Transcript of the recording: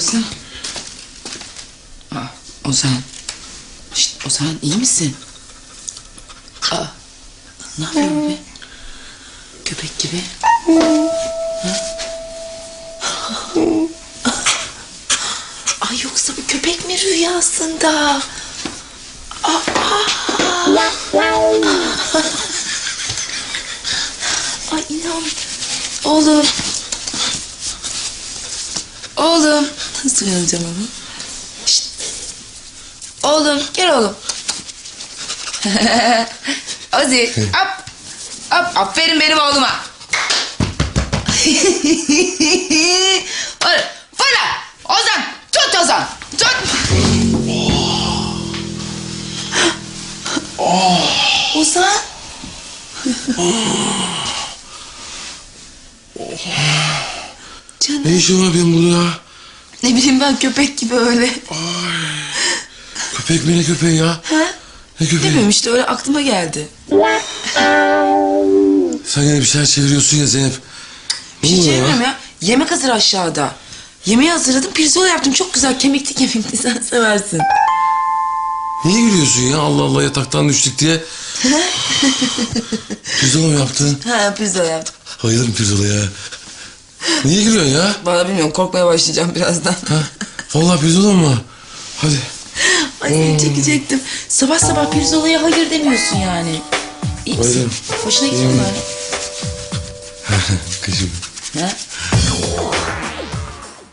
Ozan. Aa, Ozan. Şşt, Ozan iyi misin? Aa, ne yapıyorsun be? Köpek gibi. Ay yoksa bu köpek mi rüyasında? Aa, Ay inan. Oğlum. Oğlum. Nasıl uyanacağım ama? Şşt. Oğlum gel oğlum. Ozi hop. Hop aferin benim oğluma. Fırla. Ozan tut Ozan. Tut. Ozan. Canım. Ne işim var benim burada ya? Ne bileyim ben köpek gibi öyle. Köpek mi ne köpeği ya? Ha? Ne köpeği? Bilmiyorum işte öyle aklıma geldi. Sen yine bir şeyler çeviriyorsun ya Zeynep. Bir Ne şey oluyor çevirmiyorum ya. Yemek hazır aşağıda. Yemeği hazırladım. Pirzola yaptım. Çok güzel. Kemikli kemikli. Sen seversin. Niye gülüyorsun ya Allah Allah yataktan düştük diye? Pirzola mı yaptın? Ha pirzola yaptım. Bayılırım pirzolaya. Niye gülüyorsun ya? Bana bilmiyorum. Korkmaya başlayacağım birazdan. Ha? Vallahi pirzola mı? Hadi. Ay seni çekecektim. Sabah sabah pirzolaya hayır demiyorsun yani. İyi misin? Bayılırım. Hoşuna gitti mi? Kışım. Ha?